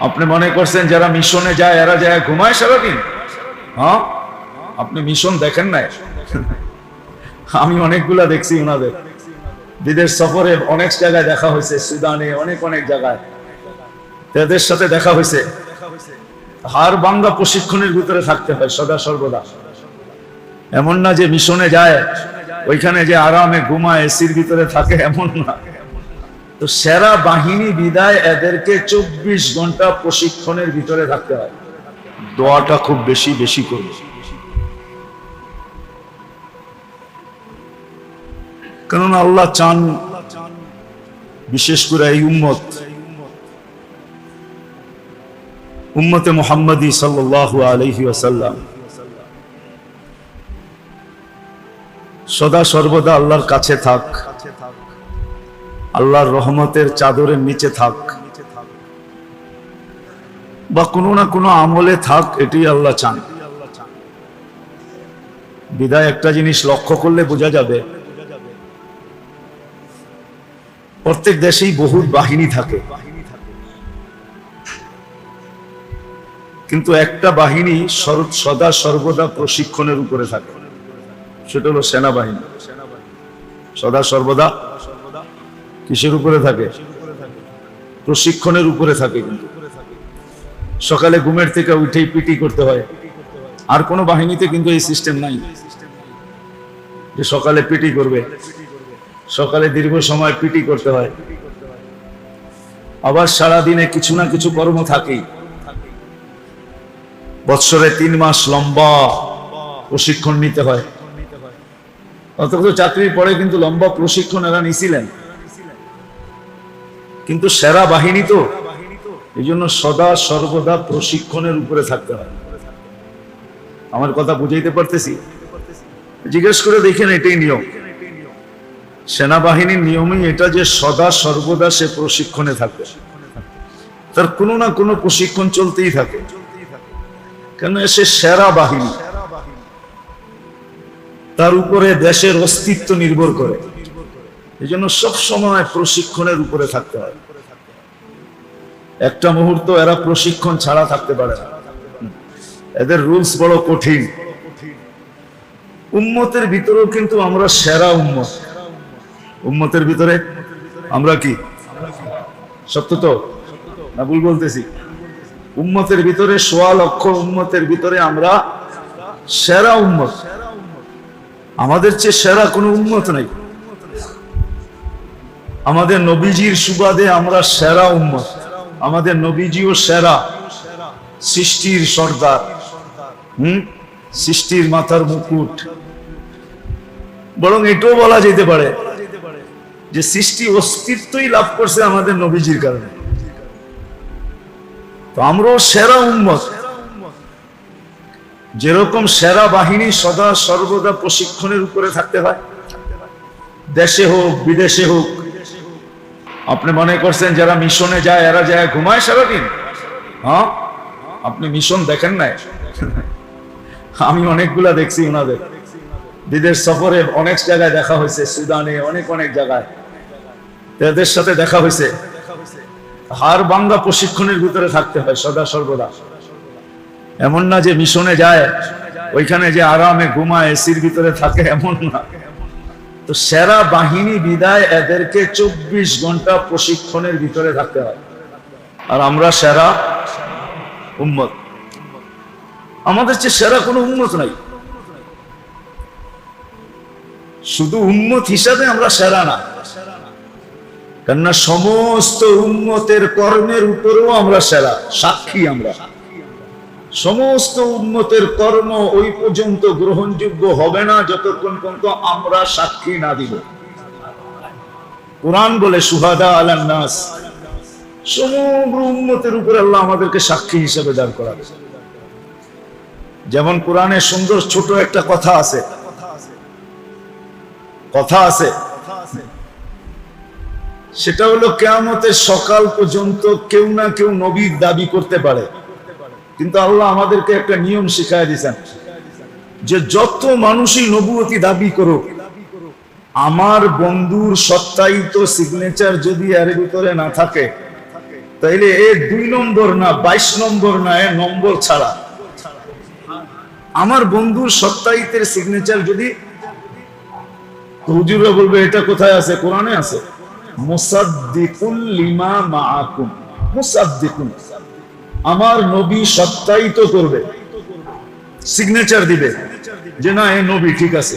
আপনি মনে করছেন যারা মিশনে যায়, এরা যায় ঘুমায় সারাদিন? হ্যাঁ? আপনি মিশন দেখেন নাই? আমি অনেকগুলা দেখছি ওনাদের বিদেশ সফরে অনেক জায়গায় দেখা হয়েছে, সুদানে অনেক অনেক জায়গায়। তাদের সাথে দেখা হয়েছে। হার বাংলা প্রশিক্ষণের ভিতরে থাকতে হয়, সদা সর্বদা। এমন না যে মিশনে যায়, ওইখানে যে আরামে ঘুমায়, এসির ভিতরে থাকে, এমন না। তো সেরা বাহিনী বিদায় এদেরকে চব্বিশ ঘণ্টা প্রশিক্ষণের ভিতরে থাকতে হয়। দোয়াটা খুব বেশি বেশি করবে কারণ আল্লাহ চান বিশেষ করে এই উম্মত। উম্মতে মোহাম্মদী সাল্লাহ আলহি আসাল্লাম সদা সর্বদা আল্লাহর কাছে থাক। আল্লাহর রহমতের চাদরের নিচে থাক। বা কোনো না কোনো আমলে থাক এটি আল্লাহ চান। বিদায় একটা জিনিস লক্ষ্য করলে বোঝা যাবে। প্রত্যেক দেশেই বহুত বাহিনী থাকে। কিন্তু একটা বাহিনী সদা সর্বদা প্রশিক্ষণের উপরে থাকে। সেটা হলো সেনাবাহিনী। সদা সর্বদা কিসের উপরে থাকে? প্রশিক্ষণের উপরে থাকে সকালে ঘুমের থেকে উঠেই পিটি করতে হয়। আর কোনো বাহিনীতে কিন্তু এই সিস্টেম নাই। যে সকালে পিটি করবে। সকালে দীর্ঘ সময় পিটি করতে হয়। আবার সারা দিনে কিছু না কিছু কর্ম থাকেই। বৎসরে তিন মাস লম্বা প্রশিক্ষণ নিতে হয়। অথচ চাকরির পরে কিন্তু লম্বা প্রশিক্ষণ এরা নিছিলেন। কিন্তু সেরা বাহিনী তো। এই জন্য সদা, সর্বদা প্রশিক্ষণের উপরে থাকতে হয়। আমার কথা বুঝাইতে পারতেছি? জিজ্ঞেস করে দেখেন এটাই নিয়ম। সেনাবাহিনীর নিয়মই এটা যে সদা, সর্বদা সে প্রশিক্ষণে থাকবে। তার কোনো না কোনো প্রশিক্ষণ চলতেই থাকে। কেন সে সেরা বাহিনী? তার উপরে দেশের অস্তিত্ব নির্ভর করে। এই জন্য সবসময় প্রশিক্ষণের উপরে থাকতে হয়। একটা মুহূর্ত এরা প্রশিক্ষণ ছাড়া থাকতে পারে এদের রুলস বড় কঠিন। উম্মতের ভিতরেও কিন্তু আমরা সেরা উম্মত। উম্মতের ভিতরে আমরা কি? সত্য তো? না ভুল বলতেছি। উম্মতের ভিতরে সোয়া লক্ষ উম্মতের ভিতরে আমরা সেরা উম্মত। আমাদের চেয়ে সেরা কোনো উন্মত নাই। আমাদের নবীজির সুবাদে আমরা সেরা উম্মত। আমাদের নবীজিও সেরা। সৃষ্টির সর্দার। হুম? সৃষ্টির মাথার মুকুট। বরং এটাও বলা যেতে পারে যে সৃষ্টি অস্তিত্বই লাভ করছে আমাদের নবীজির কারণে। তো আমরাও সেরা উন্মত যেরকম সেরা বাহিনী সদা সর্বদা প্রশিক্ষণের উপরে থাকতে হয়। দেশে হোক, বিদেশে হোক আপনি মনে করছেন যারা মিশনে যায়, এরা যায় ঘুমায় সারাদিন? হ্যাঁ? আপনি মিশন দেখেন নাই? আমি অনেকগুলা দেখছি ওনাদের বিদেশ সফরে অনেক জায়গায় দেখা হয়েছে, সুদানে অনেক অনেক জায়গায়। এদের সাথে দেখা হয়েছে। হার বাংলা প্রশিক্ষণের ভিতরে থাকতে হয়, সদা সর্বদা। এমন না যে মিশনে যায়, ওইখানে যে আরামে ঘুমায়, এসির ভিতরে থাকে, এমন না। তো সেরা বাহিনী বিদায় এদেরকে চব্বিশ ঘণ্টা প্রশিক্ষণের ভিতরে থাকতে হয়। আর আমরা সেরা উম্মত। আমাদের চেয়ে সেরা কোনো উন্মত নাই। শুধু উন্মত হিসাবে আমরা সেরা না। কেননা সমস্ত উন্মতের কর্মের উপরেও আমরা সেরা, সাক্ষী আমরা। সমস্ত উন্মতের কর্ম ওই পর্যন্ত গ্রহণযোগ্য হবে না যতক্ষণ পর্যন্ত আমরা সাক্ষী না দিব। কোরআন বলে, সুহাদা আলান নাস। সমগ্র উন্মতের উপরে আল্লাহ আমাদেরকে সাক্ষী হিসেবে দাঁড় করাবে। যেমন কোরআনে সুন্দর ছোট একটা কথা আছে। কথা আছে। সেটা হলো, কেয়ামতের সকাল পর্যন্ত কেউ না কেউ নবীর দাবি করতে পারে। কিন্তু আল্লাহ আমাদেরকে একটা নিয়ম শিখাই দিয়েছেন যে যত মানুষই নবুয়তি দাবি করুক, আমার বন্ধুর সত্তায়িত সিগনেচার যদি এর ভিতরে না থাকে, তাইলে এ দুই নম্বর না, বাইশ নম্বর না, এ নম্বর ছাড়া। আমার বন্ধুর সত্তাহিতের সিগনেচার যদি তো হুজুররা বলবে, এটা কোথায় আছে? কোরআনে আছে। মুসাদ্দিকুল লিমা মাআকুম। মুসাদ্দিকুন আমার নবী সত্যায়িত করবে। সিগনেচার দিবে যে না এই নবী ঠিক আছে।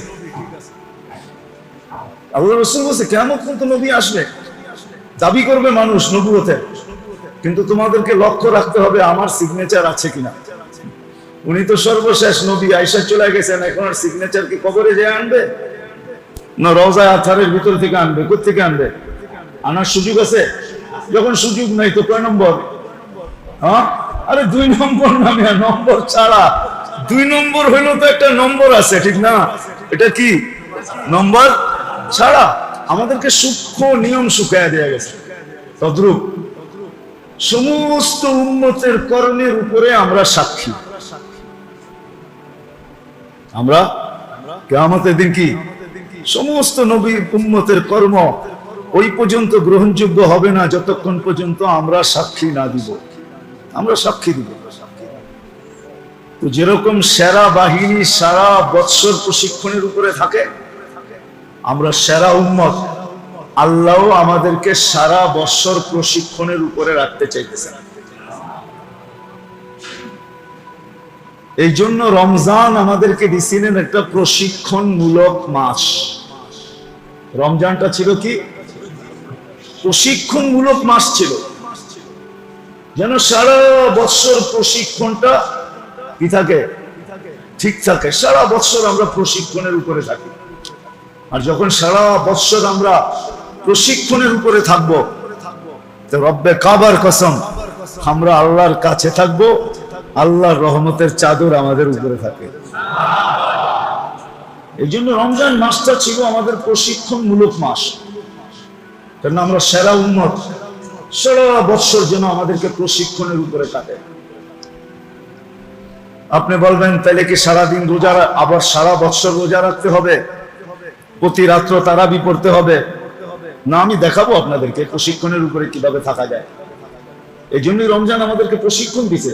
কেমন নবী আসবে। দাবি করবে মানুষ কিন্তু তোমাদেরকে লক্ষ্য রাখতে হবে আমার সিগনেচার আছে কিনা। উনি তো সর্বশেষ নবী চলে গেছেন, এখন আর সিগনেচার কি আনবে? না আথারের ভিতর থেকে আনবে থেকে আনবে? আনার সুযোগ আছে? যখন সুযোগ নাই তো কয় নম্বর? হ্যাঁ? আরে দুই নম্বর নামে নম্বর ছাড়া। দুই নম্বর হইল তো একটা নম্বর আছে, ঠিক না? এটা কি? নম্বর ছাড়া আমাদেরকে সূক্ষ্ম নিয়ম শুকায় দেয়া গেছে। তদ্রুপ সমস্ত উন্নতের কর্মের উপরে আমরা সাক্ষী। আমরা কেমতের দিন কি? সমস্ত নবী উন্মতের কর্ম ওই পর্যন্ত গ্রহণযোগ্য হবে না, যতক্ষণ পর্যন্ত আমরা সাক্ষী না দিব। আমরা সাক্ষী দিব তো যেরকম সেরা বাহিনী সারা বৎসর প্রশিক্ষণের উপরে থাকে, আমরা সেরা উন্মত আল্লাহ আমাদেরকে সারা বৎসর প্রশিক্ষণের উপরে রাখতে চাইতেছেন এই জন্য রমজান আমাদেরকে দিছিলেন একটা প্রশিক্ষণমূলক মাস। রমজানটা ছিল কি? প্রশিক্ষণমূলক মাস ছিল। যেন সারা বৎসর প্রশিক্ষণটা কি থাকে? ঠিক থাকে। সারা বৎসর আমরা প্রশিক্ষণের উপরে থাকি। আর যখন সারা বৎসর আমরা প্রশিক্ষণের উপরে থাকব, তো রব্বে কাবার কসম, আমরা আল্লাহর কাছে থাকব, আল্লাহর রহমতের চাদর আমাদের উপরে থাকে। এই জন্য রমজান মাসটা ছিল আমাদের প্রশিক্ষণমূলক মাস। কারণ আমরা সেরা উন্নত সারা বৎসর যেন আমাদেরকে প্রশিক্ষণের উপরে কাটে। আপনি বলবেন, তাহলে কি সারাদিন রোজা আবার সারা বৎসর রোজা রাখতে হবে? প্রতি রাত্র তারাবি পড়তে হবে? না, আমি দেখাবো আপনাদেরকে প্রশিক্ষণের উপরে কীভাবে থাকা যায়। এই জন্যই রমজান আমাদেরকে প্রশিক্ষণ দিতে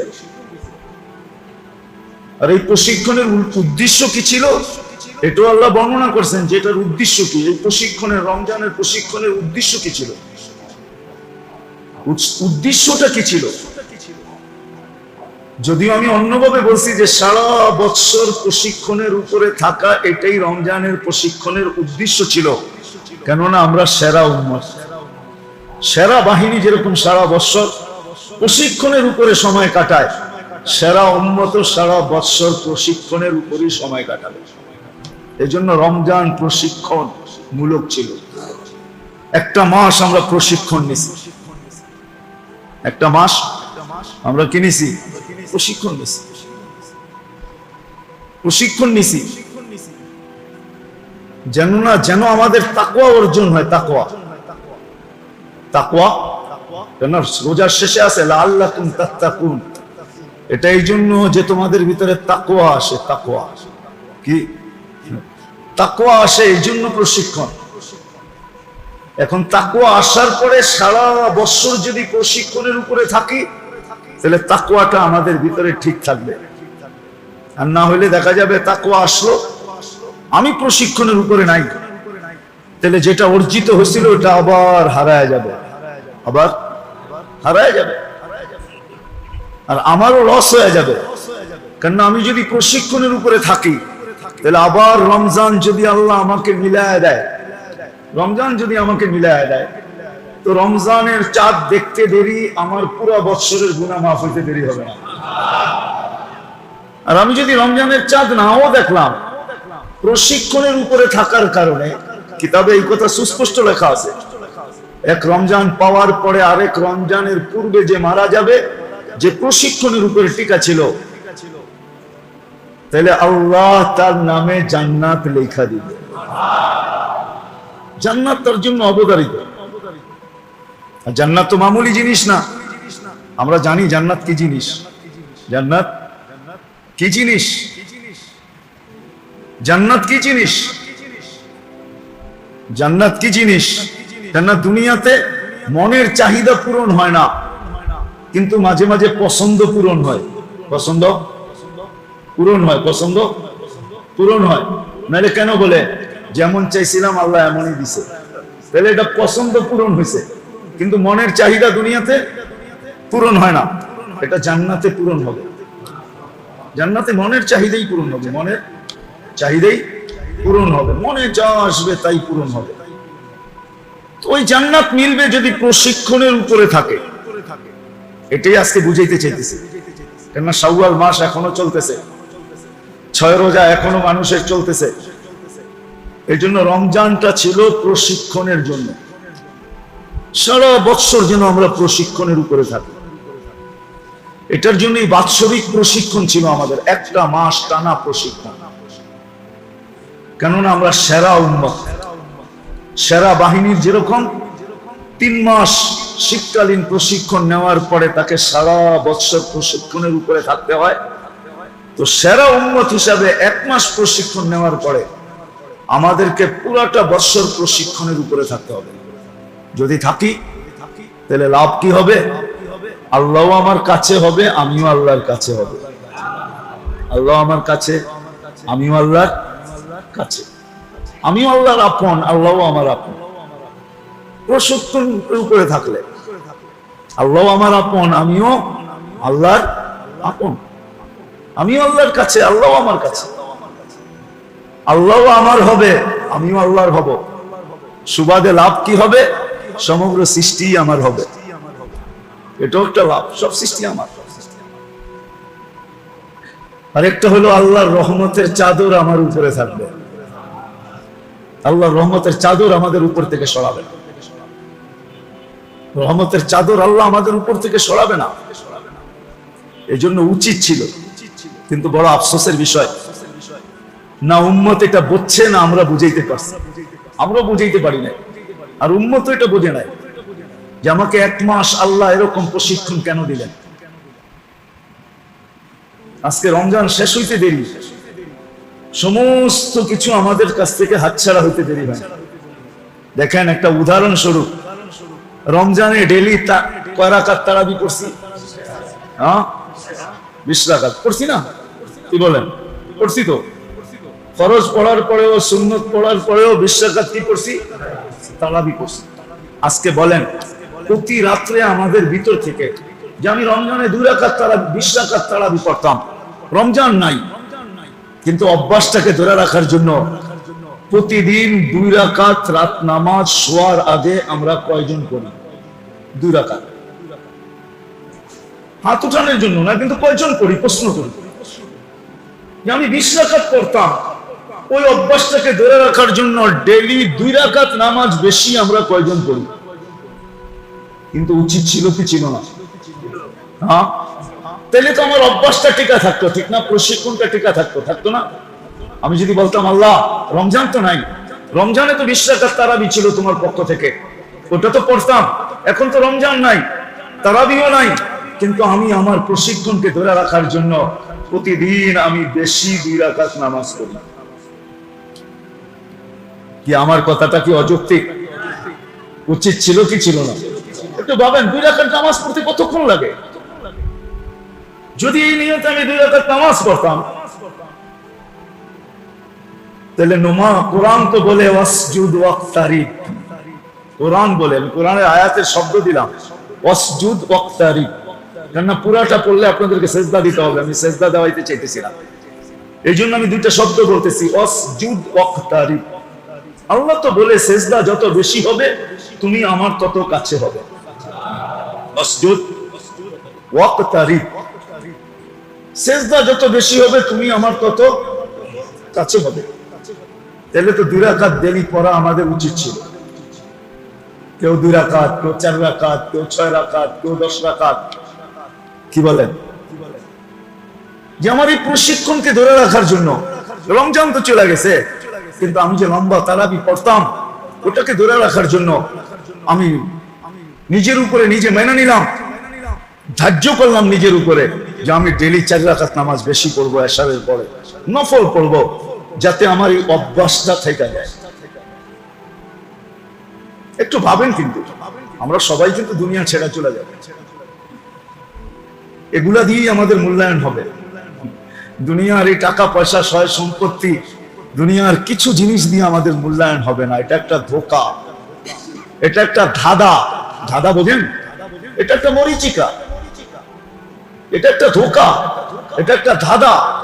আর এই প্রশিক্ষণের উদ্দেশ্য কি ছিল? এটাও আল্লাহ বর্ণনা করছেন যে এটার উদ্দেশ্য কি? এই প্রশিক্ষণের, রমজানের প্রশিক্ষণের উদ্দেশ্য কি ছিল? উদ্দেশ্যটা কি ছিল? যদিও আমি অন্যভাবে বলছি যে সারা বৎসর প্রশিক্ষণের উপরে থাকা এটাই রমজানের প্রশিক্ষণের উদ্দেশ্য ছিল। কেননা আমরা সেরা উন্মত সেরা বাহিনী যেরকম সারা বৎসর প্রশিক্ষণের উপরে সময় কাটায়, সেরা উন্মত সারা বৎসর প্রশিক্ষণের উপরই সময় কাটাবে। এই জন্য রমজান প্রশিক্ষণ মূলক ছিল। একটা মাস আমরা প্রশিক্ষণ নিছি। একটা মাস আমরা কিনেছি, প্রশিক্ষণ নিছি। প্রশিক্ষণ নিছি। যেন না যেন আমাদের তাকওয়া অর্জন হয়, তাকওয়া। তাকওয়া? কেন রোজার শেষে আছে আল্লাহ তাত্তাকুন। এটা এই জন্য যে তোমাদের ভিতরে তাকুয়া আসে, তাকওয়া। কি? তাকওয়া আসে এই জন্য প্রশিক্ষণ। এখন তাকুয়া আসার পরে সারা বছর যদি প্রশিক্ষণের উপরে থাকি, তাহলে তাকুয়াটা আমাদের ভিতরে ঠিক থাকবে। আর না হলে দেখা যাবে তাকুয়া আসলো, আমি প্রশিক্ষণের উপরে নাই। তাহলে যেটা অর্জিত হয়েছিল ওটা আবার হারায় যাবে। আবার হারায় যাবে। আর আমারও লস হয়ে যাবে। কেননা আমি যদি প্রশিক্ষণের উপরে থাকি, তাহলে আবার রমজান যদি আল্লাহ আমাকে মিলায় দেয় রমজান যদি আমাকে মিলায় দেয়, তো রমজানের চাঁদ দেখতে দেরি, আমার পুরো বৎসরের গুণা মাফ হইতে দেরি হবে না। আর আমি যদি রমজানের চাঁদ নাও দেখলাম, প্রশিক্ষণের উপরে থাকার কারণে, কিতাবে এই কথা সুস্পষ্ট লেখা আছে, এক রমজান পাওয়ার পরে আরেক রমজানের পূর্বে যে মারা যাবে, যে প্রশিক্ষণের উপরে টিকা ছিল, তাহলে আল্লাহ তার নামে জান্নাত লেখা দিবে। জান্নাত তার জন্য অবতারিত আর জান্নাত তো মামুলি জিনিস না। আমরা জানি জান্নাত কি জিনিস। জান্নাত কি জিনিস? জান্নাত কি জিনিস? জান্নাত কি জিনিস? জান্নাত দুনিয়াতে মনের চাহিদা পূরণ হয় না। কিন্তু মাঝে মাঝে পছন্দ পূরণ হয়। পছন্দ? পূরণ হয়। পছন্দ? পূরণ হয়। নাহলে কেন বলে? যেমন চাইছিলাম, আল্লাহ এমনই দিছে। তাহলে এটা পছন্দ পূরণ হয়েছে। কিন্তু মনের চাহিদা দুনিয়াতে পূরণ হয় না। এটা জান্নাতে পূরণ হবে। জান্নাতে মনের চাহিদাই পূরণ হবে। মনের চাহিদাই পূরণ হবে। মনে যা আসবে তাই পূরণ হবে। ওই জান্নাত মিলবে যদি প্রশিক্ষণের উপরে থাকে। এটাই আজকে বুঝাইতে চাইতেছি। কেননা সাউয়াল মাস এখনও চলতেছে। ছয় রোজা এখনও মানুষের চলতেছে। এই জন্য রমজানটা ছিল প্রশিক্ষণের জন্য। সারা বৎসর যেন আমরা প্রশিক্ষণের উপরে থাকি। এটার জন্যই বাৎসরিক প্রশিক্ষণ ছিল আমাদের, একটা মাস টানা প্রশিক্ষণ। কেননা আমরা সেরা উন্মত সেরা বাহিনীর যেরকম তিন মাস শীতকালীন প্রশিক্ষণ নেওয়ার পরে তাকে সারা বৎসর প্রশিক্ষণের উপরে থাকতে হয়। তো সেরা উন্মত হিসাবে এক মাস প্রশিক্ষণ নেওয়ার পরে আমাদেরকে পুরাটা বৎসর প্রশিক্ষণের উপরে থাকতে হবে। যদি থাকি, তাহলে লাভ কি হবে? আল্লাহ আমার কাছে হবে, আমিও আল্লাহর কাছে হবে। আল্লাহ আমার কাছে, আমিও আল্লাহর কাছে। আমিও আল্লাহর আপন, আল্লাহ আমার আপন। প্রশিক্ষণ উপরে থাকলে। আল্লাহ আমার আপন, আমিও আল্লাহর আপন। আমিও আল্লাহর কাছে, আল্লাহ আমার কাছে। আল্লাহ আমার হবে, আমিও আল্লাহর হব। সুবাদে লাভ কি হবে? সমগ্র সৃষ্টি আমার হবে। এটাও একটা লাভ, সব সৃষ্টি আমার। আরেকটা হলো আল্লাহর রহমতের চাদর আমার উপরে থাকবে। আল্লাহর রহমতের চাদর আমাদের উপর থেকে সরাবে রহমতের চাদর আল্লাহ আমাদের উপর থেকে সরাবে না। এই জন্য উচিত ছিল, কিন্তু বড় আফসোসের বিষয় না উম্মত এটা বুঝছে না আমরা বুঝাইতে পারছি। আমরা বুঝাইতে পারি না আর উম্মত এটা বোঝে নাই যে আমাকে এক মাস আল্লাহ এরকম প্রশিক্ষণ কেন দিলেন? আজকে রমজান শেষ হইতে দেরি। সমস্ত কিছু আমাদের কাছ থেকে হাতছাড়া হইতে দেরি হয় দেখেন একটা উদাহরণস্বরূপ, রমজানে ডেলি কয় রাকাত তারাবি করছি হ্যাঁ? বিশ রাকাত। করছি না? কি বলেন? করছি তো। ফরজ পড়ার পরেও, সুন্নত পড়ার পরেও বিশ রাকাত কি করছি তারাবি করছি আজকে বলেন, প্রতি রাত্রে আমাদের ভিতর থেকে যে আমি রমজানে দুই রাকাত তারা বিশ রাকাত তারাবি পড়তাম, রমজান নাই। কিন্তু অভ্যাসটাকে ধরে রাখার জন্য প্রতিদিন দুই রাকাত রাত নামাজ শোয়ার আগে আমরা কয়জন করি দুই রাকাত। হাত উঠানোর জন্য না, কিন্তু কয়জন করি প্রশ্ন করি। আমি বিশ রাকাত করতাম ওই অভ্যাসটাকে ধরে রাখার জন্য ডেলি দুই রাকাত নামাজ বেশি আমরা কয়জন করি কিন্তু উচিত ছিল কি ছিল না? হ্যাঁ? তাহলে তো আমার অভ্যাসটা টিকা থাকতো, ঠিক না? প্রশিক্ষণটা টিকা থাকতো থাকতো না? আমি যদি বলতাম, আল্লাহ, রমজান তো নাই। রমজানে তো বিশ্বাস তারাবি ছিল তোমার পক্ষ থেকে। ওটা তো পড়তাম। এখন তো রমজান নাই, তারাবিও নাই। কিন্তু আমি আমার প্রশিক্ষণকে ধরে রাখার জন্য প্রতিদিন আমি বেশি দুই রাকাত নামাজ করি কি আমার কথাটা কি অযৌক্তিক? উচিত ছিল কি ছিল না? একটু ভাবেন, দুই রাকাত নামাজ পড়তে কতক্ষণ লাগে? যদি এই নিয়তে আমি দুই রাকাত নামাজ পড়তাম, তাহলে নোমা কোরআন তো বলে, ওয়াসজুদ কোরআন বলে, আমি কোরআনের আয়াতের শব্দ দিলাম, ওয়াসজুদ ওয়াক্তারিব। কেননা পুরাটা পড়লে আপনাদেরকে সেজদা দিতে হবে, আমি সেজদা দেওয়াইতে চাইতেছিলাম। এই জন্য আমি দুইটা শব্দ বলতেছি, ওয়াসজুদ ওয়াক্তারিব। আল্লাহ তো বলে, সেজদা যত বেশি হবে, তুমি আমার তত কাছে হবে। সেজদা যত বেশি হবে, তুমি আমার তত কাছে হবে। তাহলে তো দুই দেরি আমাদের উচিত ছিল। কেউ দুই রাকাত, কেউ চার রাকাত, কেউ ছয় রাকাত, কেউ দশ রাকাত। কি বলেন? যে আমার এই প্রশিক্ষণকে ধরে রাখার জন্য, রমজান তো চলে গেছে। কিন্তু আমি যে লম্বা তারাবি পড়তাম, ওটাকে ধরে রাখার জন্য আমি নিজের উপরে নিজে মেনে নিলাম, ধার্য করলাম নিজের উপরে যে আমি ডেলি চার রাখাত নামাজ বেশি পড়ব এসারের পরে নফল পড়ব, যাতে আমার এই অভ্যাসটা থেকে যায়। একটু ভাবেন কিন্তু, আমরা সবাই কিন্তু দুনিয়া ছেড়া চলে যাবে। এগুলা দিয়েই আমাদের মূল্যায়ন হবে। দুনিয়ার এই টাকা পয়সা সয় সম্পত্তি দুনিয়ার কিছু জিনিস দিয়ে আমাদের মূল্যায়ন হবে না। এটা একটা ধোকা। এটা একটা ধাঁধা। ধাঁধা বোঝেন? এটা একটা মরিচিকা। এটা একটা ধোকা। এটা একটা ধাঁধা।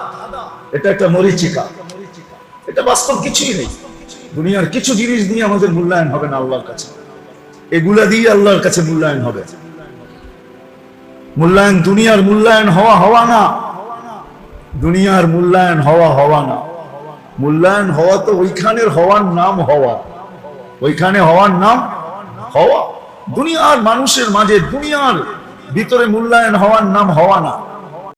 এটা একটা মরিচিকা। এটা বাস্তব কিছুই নেই। দুনিয়ার কিছু জিনিস দিয়ে আমাদের মূল্যায়ন হবে না আল্লাহর কাছে। এগুলা দিয়ে আল্লাহর কাছে মূল্যায়ন হবে। মূল্যায়ন দুনিয়ার মূল্যায়ন হওয়া হওয়া না। দুনিয়ার মূল্যায়ন হওয়া হওয়া না। মূল্যায়ন হওয়া তো ওইখানের হওয়ার নাম হওয়া। ওইখানে হওয়ার নাম হওয়া। দুনিয়ার মানুষের মাঝে দুনিয়ার ভিতরে মূল্যায়ন হওয়ার নাম হওয়া না।